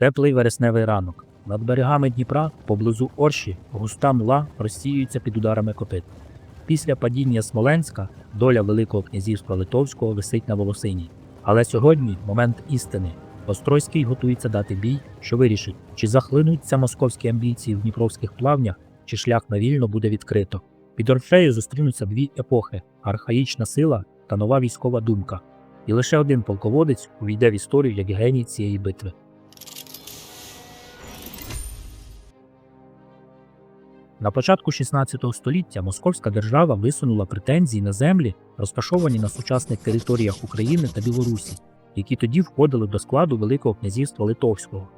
Теплий вересневий ранок. Над берегами Дніпра, поблизу Орші, густа мла розсіюється під ударами копит. Після падіння Смоленська доля Великого князівства Литовського висить на волосині. Але сьогодні момент істини. Острозький готується дати бій, що вирішить, чи захлинуться московські амбіції в дніпровських плавнях, чи шлях на вільно буде відкрито. Під Орфею зустрінуться дві епохи архаїчна сила та нова військова думка. І лише один полководець увійде в історію як геній цієї битви. На початку 16 століття Московська держава висунула претензії на землі, розташовані на сучасних територіях України та Білорусі, які тоді входили до складу Великого князівства Литовського.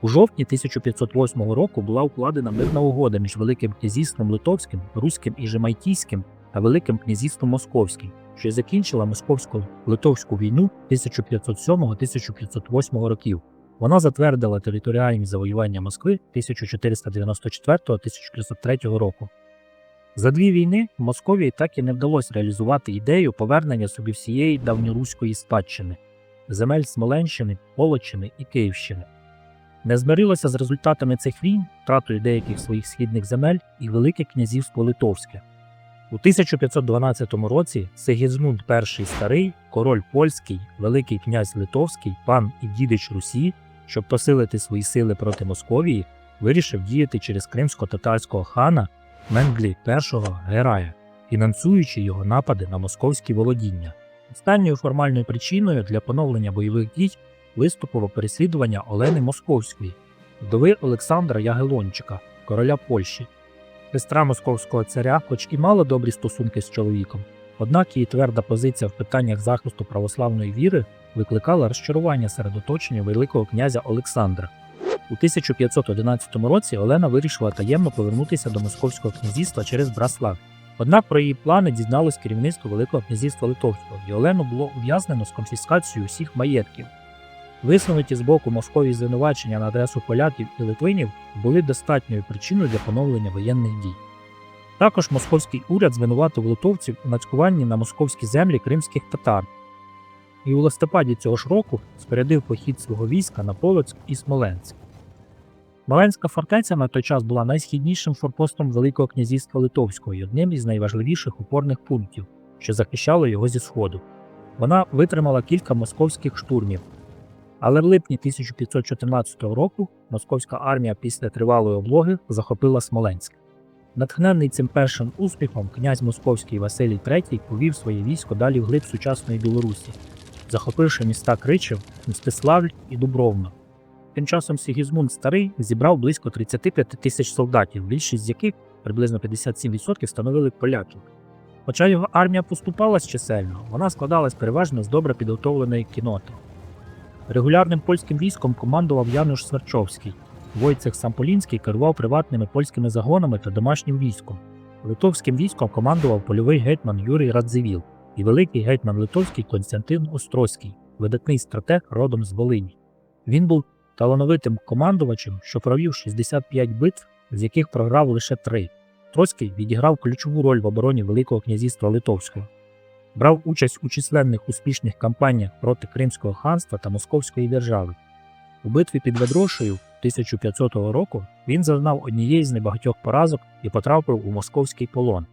У жовтні 1508 року була укладена мирна угода між Великим князівством Литовським, Руським і Жемайтійським та Великим князівством Московським, що закінчила московсько-литовську війну 1507-1508 років. Вона затвердила територіальні завоювання Москви 1494-1503 року. За дві війни Московії так і не вдалося реалізувати ідею повернення собі всієї давньоруської спадщини земель Смоленщини, Полоччини і Київщини. Не змирилося з результатами цих війн, втратою деяких своїх східних земель і Велике князівство Литовське. У 1512 році Сигізмунд І Старий, король польський, Великий князь Литовський, пан і дідич Русі, щоб посилити свої сили проти Московії, вирішив діяти через кримсько-татарського хана Менглі І Герая, фінансуючи його напади на московські володіння. Останньою формальною причиною для поновлення бойових дій виступило переслідування Олени Московської, вдови Олександра Ягелончика, короля Польщі. Сестра московського царя, хоч і мала добрі стосунки з чоловіком, однак її тверда позиція в питаннях захисту православної віри викликала розчарування серед оточення Великого князя Олександра. У 1511 році Олена вирішила таємно повернутися до Московського князівства через Браслав. Однак про її плани дізналось керівництво Великого князівства Литовського, і Олену було ув'язнено з конфіскацією усіх маєтків. Висунуті з боку Московії звинувачення на адресу поляків і литвинів були достатньою причиною для поновлення воєнних дій. Також московський уряд звинуватив литовців у нацькуванні на московські землі кримських татар, і у листопаді цього ж року спорядив похід свого війська на Полоцьк і Смоленськ. Смоленська фортеця на той час була найсхіднішим форпостом Великого князівства Литовського і одним із найважливіших опорних пунктів, що захищало його зі сходу. Вона витримала кілька московських штурмів. Але в липні 1514 року московська армія після тривалої облоги захопила Смоленськ. Натхнений цим першим успіхом, князь Московський Василій III повів своє військо далі вглиб сучасної Білорусі, захопивши міста Кричев, Мстиславль і Дубровно. Тим часом Сігізмунд Старий зібрав близько 35 тисяч солдатів, більшість з яких, приблизно 57%, становили поляки. Хоча його армія поступалась чисельно, вона складалась переважно з добре підготовленої кіноти. Регулярним польським військом командував Януш Сверчовський. Войцех Самполінський керував приватними польськими загонами та домашнім військом. Литовським військом командував польовий гетьман Юрій Радзивіл і великий гетьман Литовський Константин Острозький, видатний стратег родом з Волині. Він був талановитим командувачем, що провів 65 битв, з яких програв лише три. Троцький відіграв ключову роль в обороні Великого князівства Литовського. Брав участь у численних успішних кампаніях проти Кримського ханства та Московської держави. У битві під Ведрошею 1500 року він зазнав однієї з небагатьох поразок і потрапив у московський полон.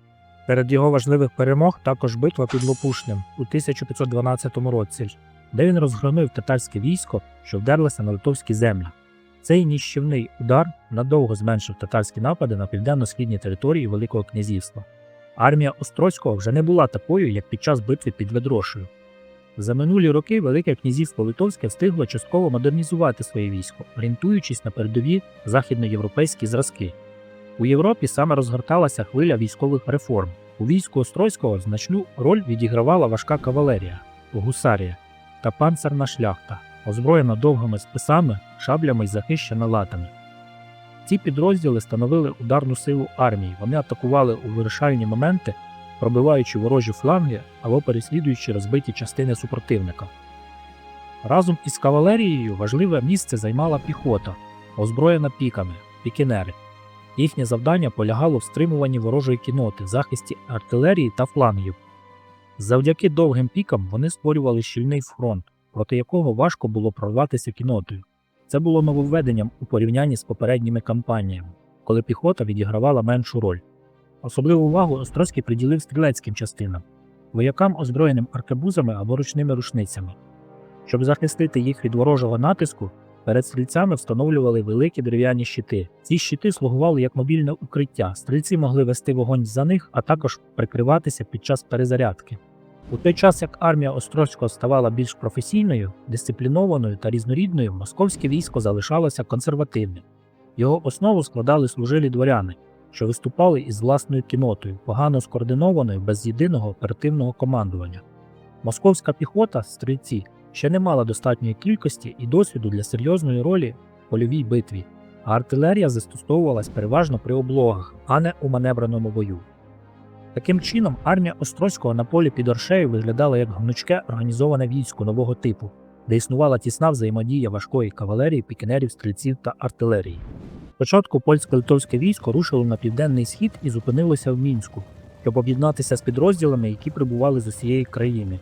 Серед його важливих перемог також битва під Лопушнем у 1512 році, де він розгромив татарське військо, що вдерлося на литовські землі. Цей ніщівний удар надовго зменшив татарські напади на південно-східні території Великого князівства. Армія Острозького вже не була такою, як під час битви під Ведрошею. За минулі роки Велике князівство Литовське встигло частково модернізувати своє військо, орієнтуючись на передові західноєвропейські зразки. У Європі саме розгорталася хвиля військових реформ. У війську Острозького значну роль відігравала важка кавалерія, гусарія та панцерна шляхта, озброєна довгими списами, шаблями й захищена латами. Ці підрозділи становили ударну силу армії. Вони атакували у вирішальні моменти, пробиваючи ворожі фланги або переслідуючи розбиті частини супротивника. Разом із кавалерією важливе місце займала піхота, озброєна піками, пікінери. Їхнє завдання полягало в стримуванні ворожої кіноти, захисті артилерії та флангів. Завдяки довгим пікам вони створювали щільний фронт, проти якого важко було прорватися кінотою. Це було нововведенням у порівнянні з попередніми кампаніями, коли піхота відігравала меншу роль. Особливу увагу Острозький приділив стрілецьким частинам, воякам, озброєним аркебузами або ручними рушницями. Щоб захистити їх від ворожого натиску, перед стрільцями встановлювали великі дерев'яні щити. Ці щити слугували як мобільне укриття. Стрільці могли вести вогонь за них, а також прикриватися під час перезарядки. У той час, як армія Острозького ставала більш професійною, дисциплінованою та різнорідною, московське військо залишалося консервативним. Його основу складали служилі дворяни, що виступали із власною кінотою, погано скоординованою без єдиного оперативного командування. Московська піхота, стрільці, ще не мала достатньої кількості і досвіду для серйозної ролі в польовій битві, а артилерія застосовувалась переважно при облогах, а не у маневреному бою. Таким чином, армія Острозького на полі під Оршею виглядала як гнучке організоване військо нового типу, де існувала тісна взаємодія важкої кавалерії, пікінерів, стрільців та артилерії. Спочатку польсько-литовське військо рушило на південний схід і зупинилося в Мінську, щоб об'єднатися з підрозділами, які прибували з усієї країни.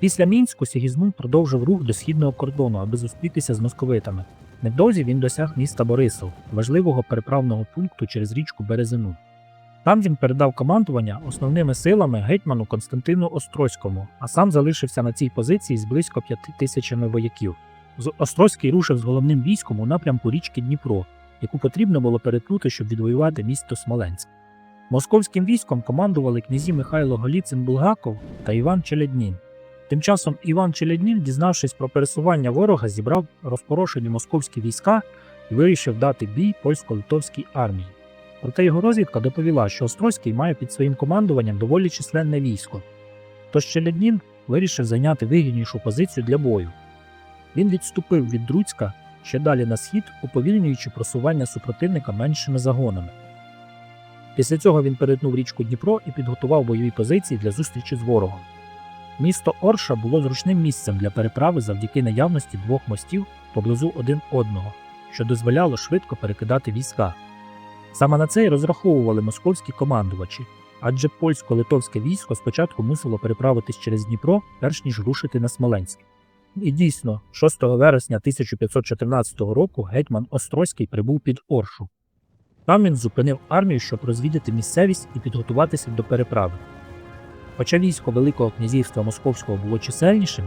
Після Мінську Сігізмунд продовжив рух до східного кордону, аби зустрітися з московитами. Невдовзі він досяг міста Борисов, важливого переправного пункту через річку Березину. Там він передав командування основними силами гетьману Константину Острозькому, а сам залишився на цій позиції з близько п'яти тисячами вояків. Острозький рушив з головним військом у напрямку річки Дніпро, яку потрібно було перетнути, щоб відвоювати місто Смоленськ. Московським військом командували князі Михайло Голіцин Булгаков та Іван Челяднін. Тим часом Іван Челяднін, дізнавшись про пересування ворога, зібрав розпорошені московські війська і вирішив дати бій польсько-литовській армії. Проте його розвідка доповіла, що Острозький має під своїм командуванням доволі численне військо. Тож Челяднін вирішив зайняти вигіднішу позицію для бою. Він відступив від Друцька ще далі на схід, уповільнюючи просування супротивника меншими загонами. Після цього він перетнув річку Дніпро і підготував бойові позиції для зустрічі з ворогом. Місто Орша було зручним місцем для переправи завдяки наявності двох мостів поблизу один одного, що дозволяло швидко перекидати війська. Саме на це й розраховували московські командувачі, адже польсько-литовське військо спочатку мусило переправитись через Дніпро, перш ніж рушити на Смоленськ. І дійсно, 6 вересня 1514 року гетьман Острозький прибув під Оршу. Там він зупинив армію, щоб розвідати місцевість і підготуватися до переправи. Хоча військо Великого князівства Московського було чисельнішим,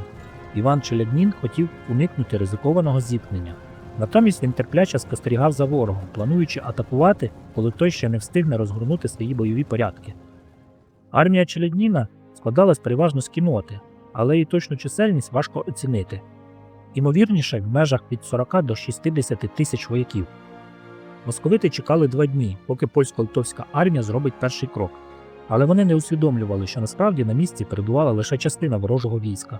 Іван Челяднін хотів уникнути ризикованого зіткнення. Натомість він терпляче спостерігав за ворогом, плануючи атакувати, коли той ще не встигне розгорнути свої бойові порядки. Армія Челядніна складалась переважно з кіноти, але її точну чисельність важко оцінити. Імовірніше, в межах від 40 до 60 тисяч вояків. Московити чекали два дні, поки польсько-литовська армія зробить перший крок. Але вони не усвідомлювали, що насправді на місці перебувала лише частина ворожого війська.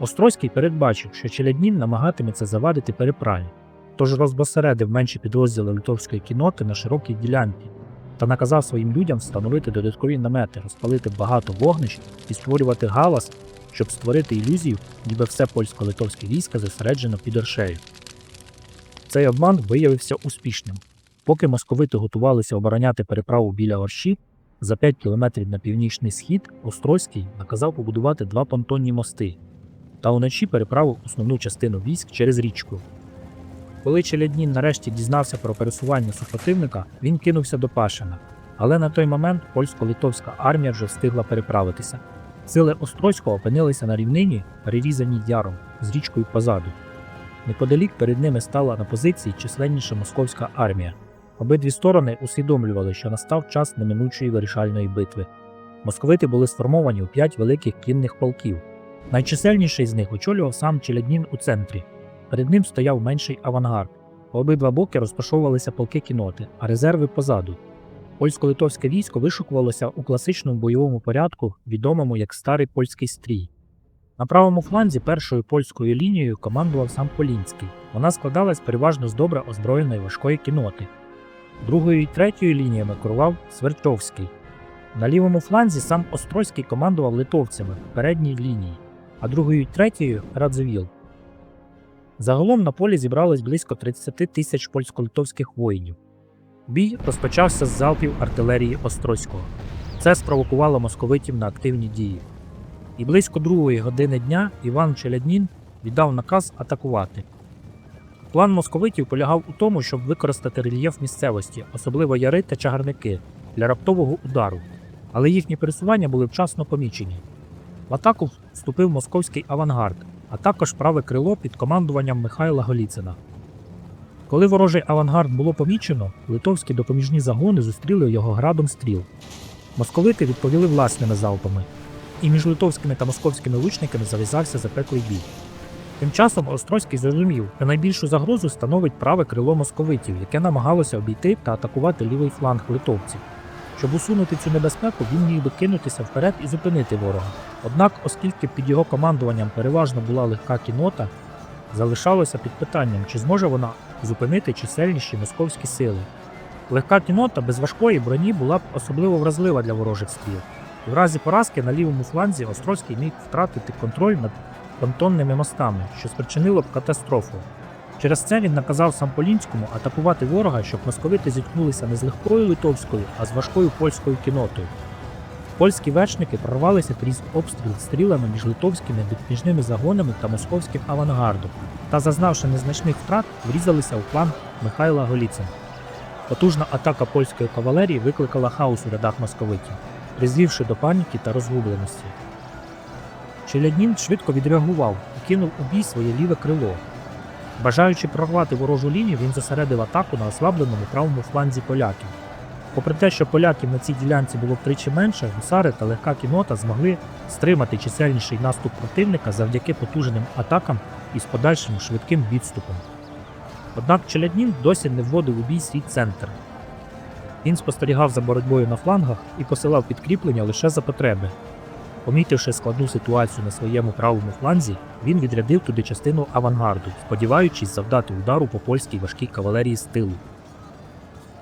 Острозький передбачив, що Челяднін намагатиметься завадити переправі, тож розбосередив менші підрозділи литовської кіноти на широкій ділянці та наказав своїм людям встановити додаткові намети, розпалити багато вогнищ і створювати галас, щоб створити ілюзію, ніби все польсько-литовське військо зосереджено під Оршею. Цей обман виявився успішним. Поки московити готувалися обороняти переправу біля Орші, за 5 кілометрів на північний схід Острозький наказав побудувати два понтонні мости та уночі переправив основну частину військ через річку. Коли Челяднін нарешті дізнався про пересування супротивника, він кинувся до Пашина. Але на той момент польсько-литовська армія вже встигла переправитися. Сили Острозького опинилися на рівнині, перерізаній яром, з річкою позаду. Неподалік перед ними стала на позиції численніша московська армія. Обидві сторони усвідомлювали, що настав час неминучої вирішальної битви. Московити були сформовані у п'ять великих кінних полків. Найчисельніший з них очолював сам Челяднін у центрі. Перед ним стояв менший авангард. По обидва боки розташовувалися полки кіноти, а резерви позаду. Польсько-литовське військо вишукувалося у класичному бойовому порядку, відомому як Старий польський стрій. На правому фланзі першою польською лінією командував сам Полінський. Вона складалась переважно з добре озброєної важкої кіноти. Другою і третьою лініями керував Сверчовський. На лівому фланзі сам Острозький командував литовцями в передній лінії, а другою і третьою Радзивіл. Загалом на полі зібралось близько 30 тисяч польсько-литовських воїнів. Бій розпочався з залпів артилерії Острозького. Це спровокувало московитів на активні дії. І близько другої години дня Іван Челяднін віддав наказ атакувати. План московитів полягав у тому, щоб використати рельєф місцевості, особливо яри та чагарники, для раптового удару, але їхні пересування були вчасно помічені. В атаку вступив московський авангард, а також праве крило під командуванням Михайла Голіцина. Коли ворожий авангард було помічено, литовські допоміжні загони зустріли його градом стріл. Московити відповіли власними залпами, і між литовськими та московськими лучниками зав'язався запеклий бій. Тим часом Острозький зрозумів, що найбільшу загрозу становить праве крило московитів, яке намагалося обійти та атакувати лівий фланг литовців. Щоб усунути цю небезпеку, він міг би кинутися вперед і зупинити ворога. Однак, оскільки під його командуванням переважно була легка кінота, залишалося під питанням, чи зможе вона зупинити чисельніші московські сили. Легка кінота без важкої броні була б особливо вразлива для ворожих стріл. І в разі поразки на лівому фланзі Острозький міг втратити контроль над понтонними мостами, що спричинило б катастрофу. Через це він наказав Самполінському атакувати ворога, щоб московити зіткнулися не з легкою литовською, а з важкою польською кінотою. Польські вершники прорвалися крізь обстріл стрілами між литовськими допоміжними загонами та московським авангардом та, зазнавши незначних втрат, врізалися у план Михайла Голіцина. Потужна атака польської кавалерії викликала хаос у рядах московитів, призвівши до паніки та розгубленості. Челяднін швидко відреагував і кинув у бій своє ліве крило. Бажаючи прорвати ворожу лінію, він зосередив атаку на ослабленому правому фланзі поляків. Попри те, що поляків на цій ділянці було втричі менше, гусари та легка кінота змогли стримати чисельніший наступ противника завдяки потужним атакам і з подальшим швидким відступом. Однак Челяднін досі не вводив у бій свій центр. Він спостерігав за боротьбою на флангах і посилав підкріплення лише за потреби. Помітивши складну ситуацію на своєму правому фланзі, він відрядив туди частину авангарду, сподіваючись завдати удару по польській важкій кавалерії з тилу.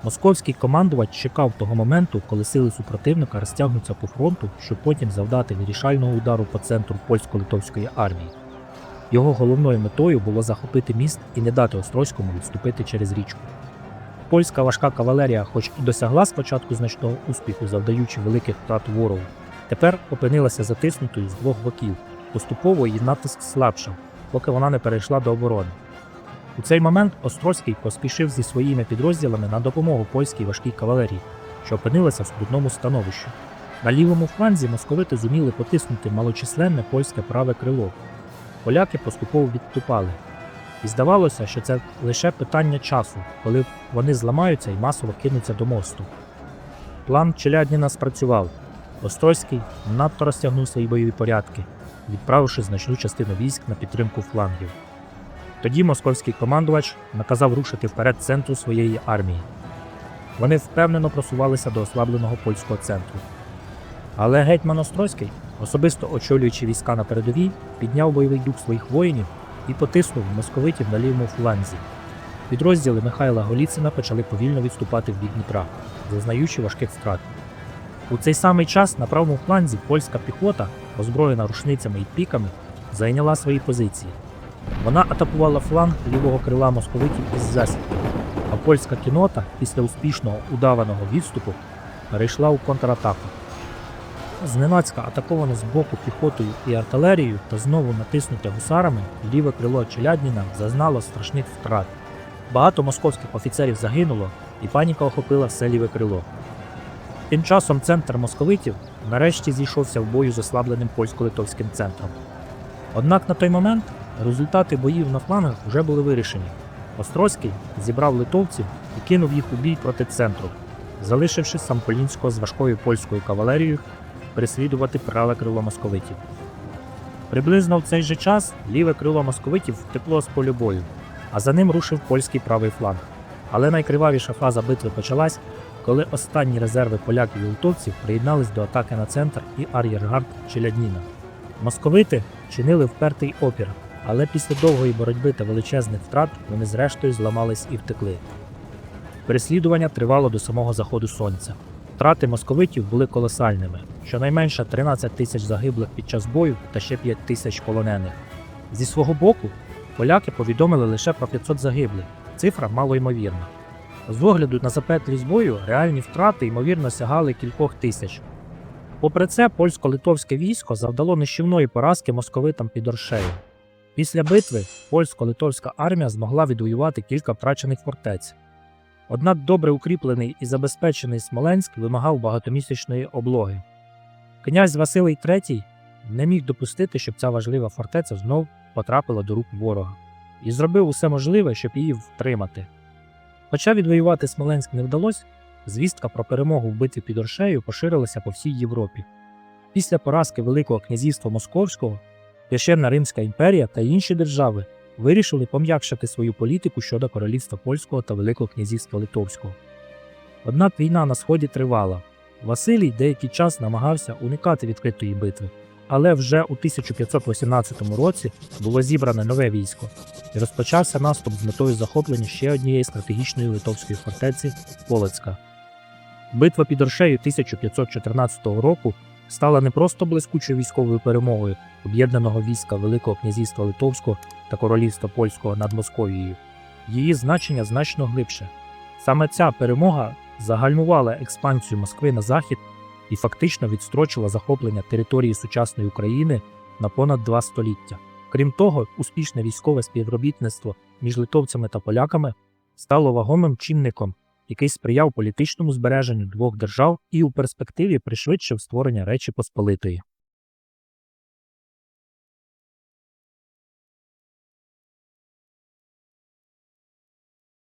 Московський командувач чекав того моменту, коли сили супротивника розтягнуться по фронту, щоб потім завдати вирішального удару по центру польсько-литовської армії. Його головною метою було захопити міст і не дати Острозькому відступити через річку. Польська важка кавалерія, хоч і досягла спочатку значного успіху, завдаючи великих втрат ворогу, тепер опинилася затиснутою з двох боків. Поступово її натиск слабшав, поки вона не перейшла до оборони. У цей момент Острозький поспішив зі своїми підрозділами на допомогу польській важкій кавалерії, що опинилася в скрутному становищі. На лівому фланзі московити зуміли потиснути малочисленне польське праве крило. Поляки поступово відступали. І здавалося, що це лише питання часу, коли вони зламаються і масово кинуться до мосту. План Челядніна спрацював. Острозький надто розтягнув свої бойові порядки, відправивши значну частину військ на підтримку флангів. Тоді московський командувач наказав рушити вперед центру своєї армії. Вони впевнено просувалися до ослабленого польського центру. Але гетьман Острозький, особисто очолюючи війська на передовій, підняв бойовий дух своїх воїнів і потиснув московитів на лівому фланзі. Підрозділи Михайла Голіцина почали повільно відступати в бік Дніпра, зазнаючи важких втрат. У цей самий час на правому фланзі польська піхота, озброєна рушницями і піками, зайняла свої позиції. Вона атакувала фланг лівого крила московитів із засідки, а польська кінота після успішного удаваного відступу перейшла у контратаку. Зненацька атаковано з боку піхотою і артилерією та знову натиснуте гусарами, ліве крило Челядніна зазнало страшних втрат. Багато московських офіцерів загинуло, і паніка охопила все ліве крило. Тим часом центр московитів нарешті зійшовся в бою з ослабленим польсько-литовським центром. Однак на той момент результати боїв на флангах вже були вирішені. Острозький зібрав литовців і кинув їх у бій проти центру, залишивши Самполінського з важкою польською кавалерією переслідувати праве крило московитів. Приблизно в цей же час ліве крило московитів втекло з полю бою, а за ним рушив польський правий фланг. Але найкривавіша фаза битви почалась, коли останні резерви поляків і литовців приєднались до атаки на центр і ар'єргард Челядніна. Московити чинили впертий опір, але після довгої боротьби та величезних втрат вони зрештою зламались і втекли. Переслідування тривало до самого заходу сонця. Втрати московитів були колосальними, щонайменше 13 тисяч загиблих під час бою та ще 5 тисяч полонених. Зі свого боку, поляки повідомили лише про 500 загиблих, цифра малоймовірна. З огляду на запеклість бою реальні втрати ймовірно сягали кількох тисяч. Попри це, польсько-литовське військо завдало нищівної поразки московитам під Оршею. Після битви польсько-литовська армія змогла відвоювати кілька втрачених фортець. Однак добре укріплений і забезпечений Смоленськ вимагав багатомісячної облоги. Князь Василий III не міг допустити, щоб ця важлива фортеця знов потрапила до рук ворога, і зробив усе можливе, щоб її втримати. Хоча відвоювати Смоленськ не вдалося, звістка про перемогу в битві під Оршею поширилася по всій Європі. Після поразки Великого князівства Московського Священна Римська імперія та інші держави вирішили пом'якшити свою політику щодо королівства польського та Великого князівства Литовського. Однак війна на сході тривала. Василій деякий час намагався уникати відкритої битви, але вже у 1518 році було зібране нове військо і розпочався наступ з метою захоплення ще однієї стратегічної литовської фортеці Полецька. Битва під Оршею 1514 року стала не просто блискучою військовою перемогою об'єднаного війська Великого князівства Литовського та Королівства Польського над Московією. Її значення значно глибше. Саме ця перемога загальмувала експансію Москви на захід і фактично відстрочила захоплення території сучасної України на понад два століття. Крім того, успішне військове співробітництво між литовцями та поляками стало вагомим чинником, який сприяв політичному збереженню двох держав і у перспективі пришвидшив створення Речі Посполитої.